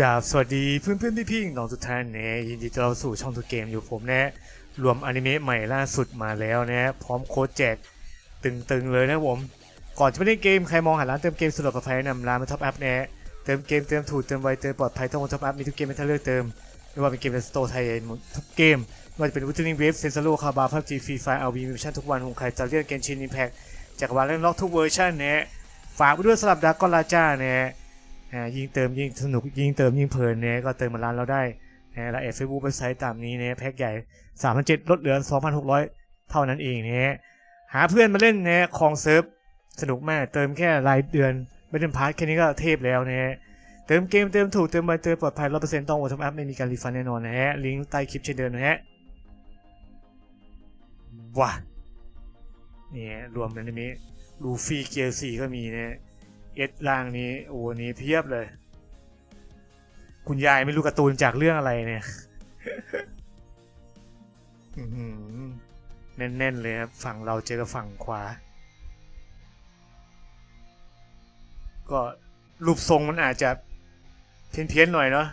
กราบสวัสดีเพื่อนเพื่อนพี่พี่ๆน้องทุกท่านนะยินดีต้อนรับสู่ช่องทุกเกมอยู่ผมนะรวมอนิเมะใหม่ล่าสุดมาแล้วนะพร้อมโค้ดแจกตึงๆเลยนะผม ก่อนจะไปเล่นเกมใครมองหาร้านเติมเกมสะดวกปลอดภัยนำร้านมาท็อปอัพนะเติมเกมเติมถูกเติมไวเติมปลอดภัยต้องมาท็อปอัพมีทุกเกมให้ท่านเลือกเติมไม่ว่าเป็นเกมในสโตร์ไทยทุกเกมไม่ว่าจะเป็นวุฒิลิงเวฟเซนซาโลคาบาพับจีฟรีไฟเอาวีมีชั่นทุกวันของใครจะเลือกเกมชินอิมแพคจากวาลเล่นล็อกทุกเวอร์ชันนะฝากไปด้วยสลับดักกอนลาจ้านะอ่ ยิ่งเติมยิ่งสนุกยิ่งเติมยิ่งเพลินเนี่ยก็เติมมาร้านเราได้นะและเอฟเฟซบุ๊กเว็บไซต์ตามนี้เนี่ยแพ็กใหญ่3 0 0ลดเหลือ 2,600 เท่านั้นเองเนี่ยหาเพื่อนมาเล่นเนี่ยคลองเซิร์ฟสนุกมากเติมแค่รายเดือนไม่เดินพาร์ทแค่นี้ก็เทพแล้วเนี่ยเติมเกมเติมถูกเติมไวเติมปลอดภัยร้อยเปอร์เซ็นต์ต้องโอทมอัพไม่มีการรีฟันแน่นอนนะฮะลิงก์ใต้คลิปเช่นเดิมนะฮะว้าเนี่ยรวมในนี้ลูฟี่เกียร์สี่ก็มีเนี่ย เอสล่างนี้โอ้นี้เพียบเลย คุณยายไม่รู้การ์ตูนจากเรื่องอะไรเนี่ยแน่นๆเลยครับ ฝั่งเราเจอกับฝั่งขวา ก็รูปทรงมันอาจจะเพี้ยนๆหน่อยเนาะ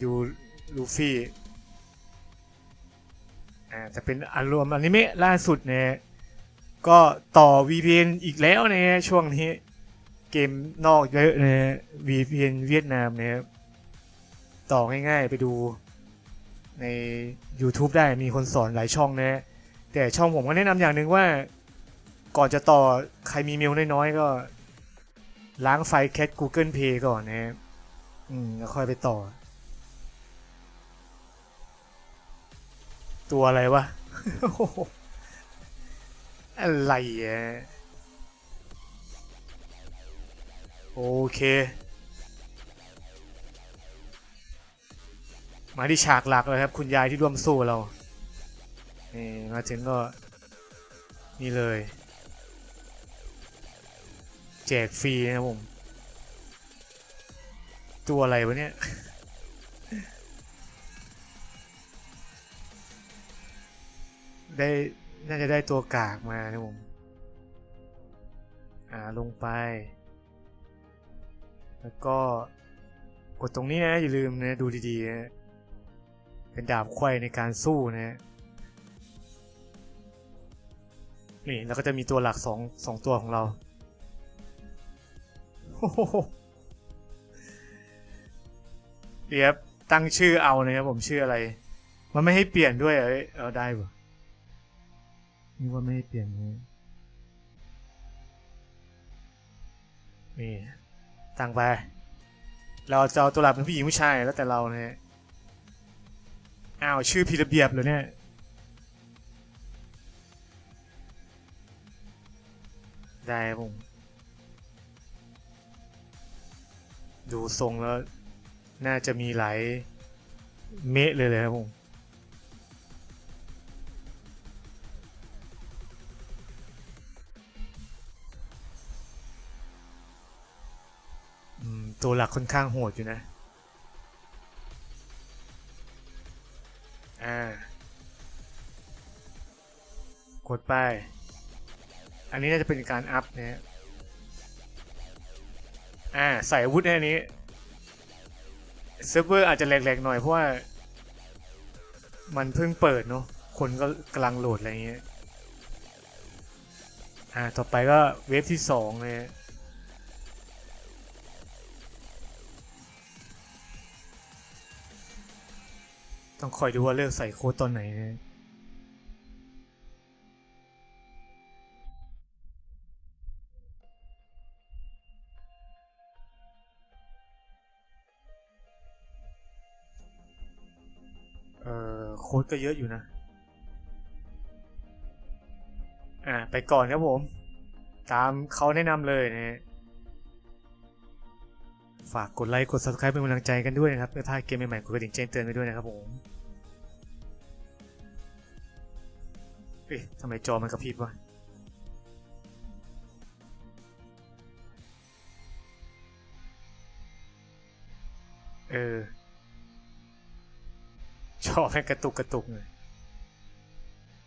อยู่ลูฟี่ อ่าแต่เป็นอารมณ์อนิเมะล่าสุดเนี่ย ก็ต่อ VPN อีกแล้วนะฮะช่วงนี้ เกมนอกเยอะนะฮะ VPN เวียดนามนะครับต่อง่ายๆไปดูใน YouTube ได้มีคนสอนหลายช่องนะ แต่ช่องผมก็แนะนำอย่างหนึ่งว่า ก่อนจะต่อใครมีเมลน้อยๆ ก็ ล้างไฟล์แคท Google Pay ก่อนนะอืมแล้วค่อยไปต่อ ตัวอะไรวะ อะไรอะโอเค มาที่ฉากหลักเลยครับ คุณยายที่ร่วมสู้เรานี่มาถึงก็ นี่เลย แจกฟรีนะผม ตัวอะไรวะเนี่ยได้ น่าจะได้ตัวกากมานะผมอ่าลงไป แล้วก็กดตรงนี้นะ อย่าลืมนะ ดูดีๆนะเป็นดาบไขว้ในการสู้นะ นี่แล้วก็จะมีตัวหลักสองสองตัวของเราโอ้โหเดี๋ยวตั้งชื่อเอานะครับผมชื่ออะไร มันไม่ให้เปลี่ยนด้วยเอเอ้ยเอาได้ปะ นี่ว่าไม่ให้เปลี่ยนนะนี่ตั้งไป เราจะเอาตัวหลักเป็นผู้หญิงผู้ชายแล้วแต่เราเนะฮะอ้าวชื่อผิดระเบียบเลยเนี่ยได้ผมดูทรงแล้ว น่าจะมีหลายเมะเลยเลยครับผม ตัวหลักค่อนข้างโหดอยู่นะ อ่า กดไป อันนี้น่าจะเป็นการอัพนะอ่า ใส่อาวุธในอันนี้ เซิร์ฟเวอร์อาจจะแหลกๆหน่อยเพราะว่า มันเพิ่งเปิดเนาะ คนก็กำลังโหลดอะไรเงี้ย อ่า ต่อไปก็เวฟที่สองเลย ต้องคอยดูว่าเลือกใส่โค้ดตอนไหนนะเออโค้ดก็เยอะอยู่นะ อ่า ไปก่อนครับผม ตามเขาแนะนำเลยนะฮะ ฝากกดไลค์กด subscribe เป็นกำลังใจกันด้วยนะครับไม่พลาเกมใหม่ๆกดกระดิ่งแจ้งเตือนไปด้วยนะครับผมเอ๊ะทำไมจอมันกระพริบวะเออจอแม่งกระตุกกระตุกเลย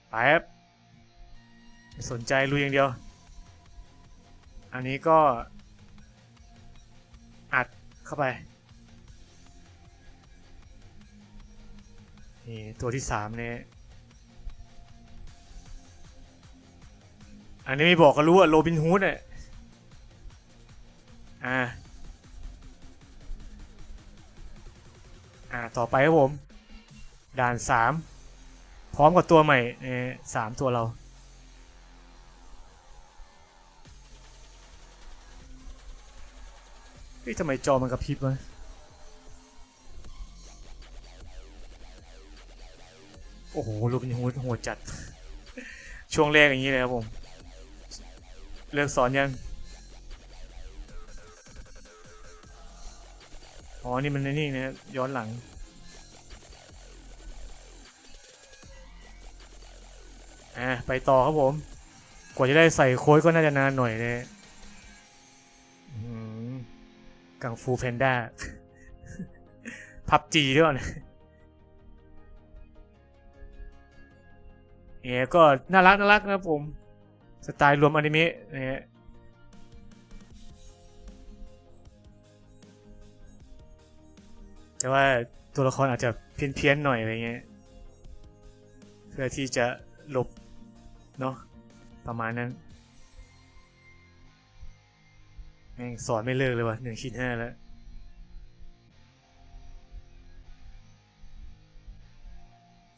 ไปครับสนใจลุยอย่างเดียว อันนี้ก็ เข้าไป นี่ตัวที่สามเนี่ยอันนี้ไม่บอกก็รู้อะโรบินฮูดอะอ่า อ่า ต่อไปครับผม ด่านสามพร้อมกับตัวใหม่สามตัวเรา ฮ้ยทำไมจอมันกระพริบวะโอ้โหรบินฮูดโหดจัด ช่วงแรกอย่างนี้เลยครับผม เลิกสอนยัง อ๋อ นี่มันนี่นะย้อนหลัง อะไปต่อครับผม กว่าจะได้ใส่โค้ดก็น่าจะนานหน่อยเลย กังฟูแพนด้าพับจีด้วยเนี่ยเนี่ยก็น่ารักน่ารักนะผม สไตล์รวมอนิเมะเนะฮะแต่ว่าตัวละครอาจจะเพี้ยนๆหน่อยอะไรเงี้ย เพื่อที่จะหลบ เนาะประมาณนั้น ม่งสอนไม่เลิกเลยวะหนึ่งขีดห้าแล้ว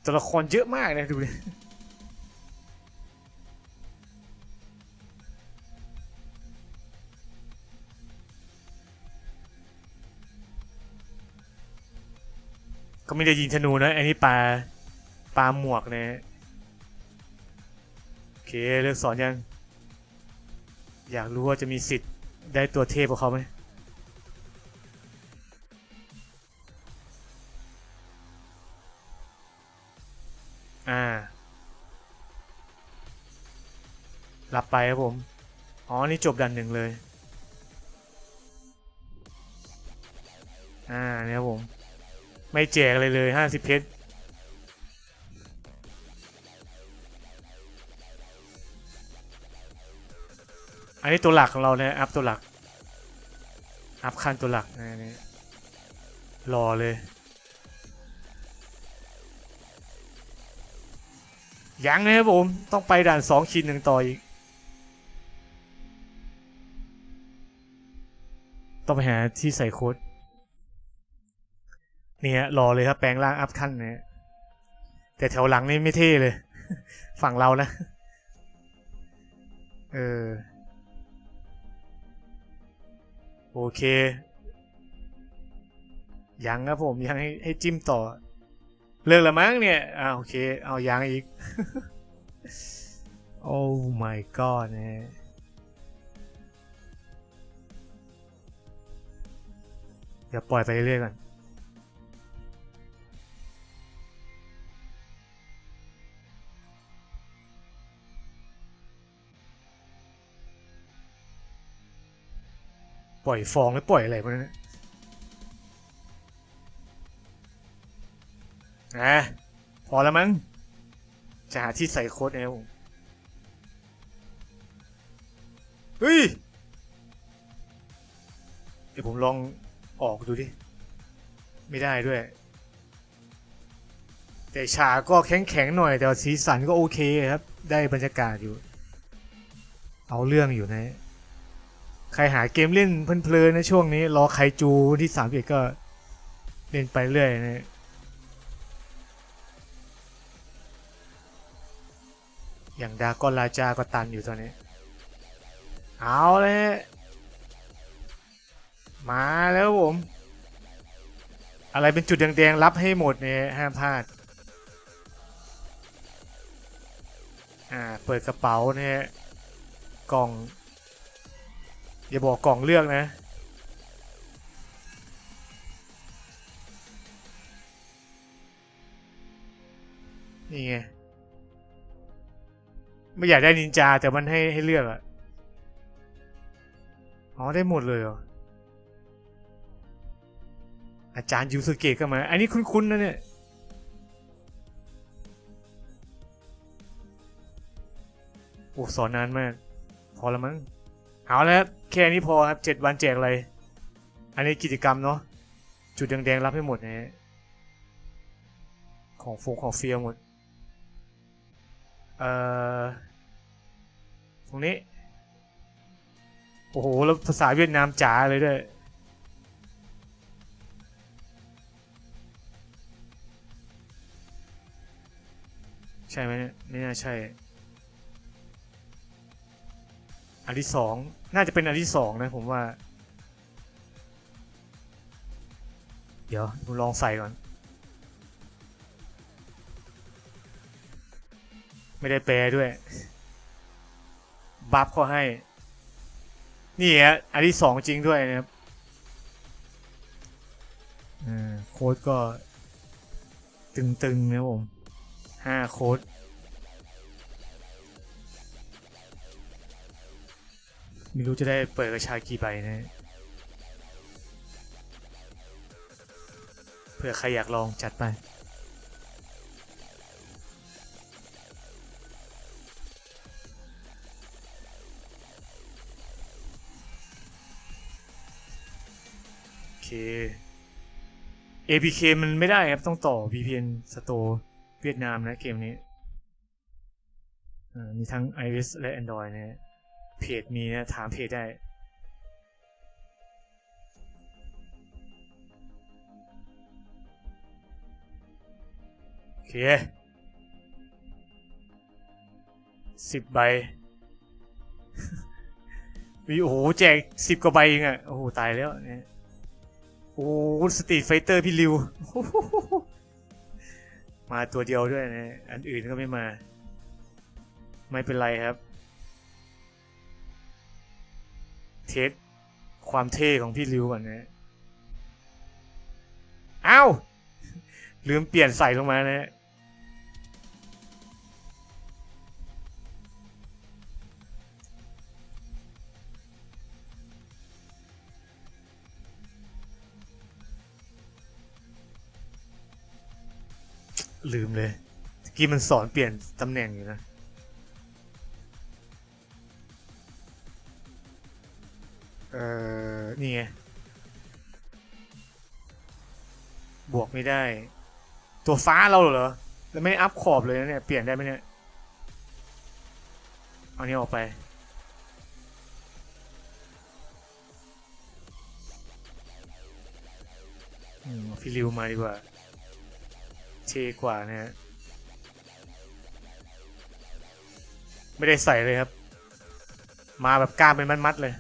ตัวละครเยอะมากนะดูดิก็ไม่ได้ยิงธนูนะ อันนี้ปลาปลาหมวกนะโอเค เลิกสอนยัง อยากรู้ว่าจะมีสิทธิ์ ได้ตัวเทพกับเขาไหมอ่ารับไปครับผม อ๋อ นี่จบดันหนึ่งเลย อ่าเนี่ยครับผม ไม่แจกอะไรเลยห้าสิบเพชร อันนี้ตัวหลักของเราเนี่ยอัพตัวหลัก อัพขั้นตัวหลักนะอันนี่รอเลย ยังนะครับผม ต้องไปด่านสองขีดหนึ่งต่ออีก ต้องไปหาที่ใส่โค้ดเนี่ยรอเลยครับแปลงร่างอัพขั้นเนี่ยแต่แถวหลังนี่ไม่เท่เลย ฝั่งเรานะ เออ โอเค ยังครับผมยังให้ให้จิ้มต่อ เลิกแล้วมั้งเนี่ยอ่าโอเค เอายังอีก โอ้ my god เนี่ยเดี๋ยวปล่อยไปเรื่อยๆก่อน ปล่อยฟองหรือปล่อยอะไรพวกนั้นนะพอแล้วมั้ง จะหาที่ใส่โค้ดเอลเฮ้ย เดี๋ยวผมลองออกดูดิ ไม่ได้ด้วย แต่ฉากก็แข็งๆหน่อย แต่สีสันก็โอเคครับ ได้บรรยากาศอยู่ เอาเรื่องอยู่นะ ใครหาเกมเล่นเพลินๆในช่วงนี้ รอไคจูที่สามเอ็ดก็เล่นไปเรื่อยนะอย่างดากอนราจาก็ตันอยู่ตอนนี้ เอาเลยมาแล้วผม อะไรเป็นจุดแดงๆรับให้หมดเนี่ยห้ามพลาด อ่า เปิดกระเป๋าเนี่ยกล่อง อย่าบอกกล่องเลือกนะนี่ไงไม่อยากได้นินจาแต่มันให้ให้เลือกอะอ๋อได้หมดเลยเหรออาจารย์ยูสุเกะก็มา อันนี้คุ้นๆนะเนี่ยโอ้สอนนานมาก พอแล้วมั้งเอาแล้ว แค่นี้พอครับเจ็ดวันแจกอะไร อันนี้กิจกรรมเนาะจุดแดงๆรับให้หมดนะของฟงของเฟียหมด เอ่อ ตรงนี้ โอ้โห แล้วภาษาเวียดนามจ๋าเลยด้วยใช่ไหมเนี่ยไม่น่าใช่ อันที่สองน่าจะเป็นอันที่สองนะผมว่า เดี๋ยวผมลองใส่ก่อน ไม่ได้แปลด้วย บัฟเขาให้ นี่ฮะอันที่สองจริงด้วยนะครับอ่าโค้ดก็ ตึงๆนะผมห้าโค้ด ไม่รู้จะได้เปิดกระชากี่ใบนะเผื่อใครอยากลองจัดไปโอเค APK มันไม่ได้ครับต้องต่อ VPN Store เวียดนามนะเกมนี้มีทั้ง iOS และ Android นะ เพจมีนะถามเพจได้ โอเคสิบใบมีโอ้โหแจกสิบกว่าใบเองอะโอ้โห ตายแล้วเนี่ยโอ้สตรีทไฟเตอร์พี่ริว มาตัวเดียวด้วยนะ อันอื่นก็ไม่มา ไม่เป็นไรครับ เทสความเท่ของพี่ริวก่อนนะอ้าวลืมเปลี่ยนใส่ลงมานะฮะลืมเลยกี้มันสอนเปลี่ยนตำแหน่งอยู่นะ บวกไม่ได้ ตัวฟ้าเราเหรอ แล้วไม่อัพขอบเลยนะเนี่ย เปลี่ยนได้ไหมเนี่ย เอานี้ออกไปอืมเอาพี่ริวมาดีกว่า เทกว่านะฮะ ไม่ได้ใส่เลยครับ มาแบบกล้ามเป็นมัดๆเลย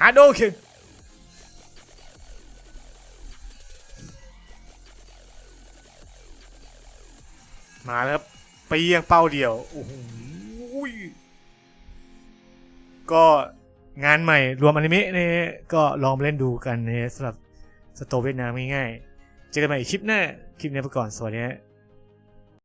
ฮาโดคิน มาแล้วครับไปเยี่ยงเป้าเดียวโอ้โหก็งานใหม่รวมอนิเมะนี่ยก็ลองเล่นดูกันนะสำหรับสโตร์เวียดนามง่ายๆ เจอกันใหม่คลิปหน้า คลิปนี้ไปก่อน สวัสดีฮะ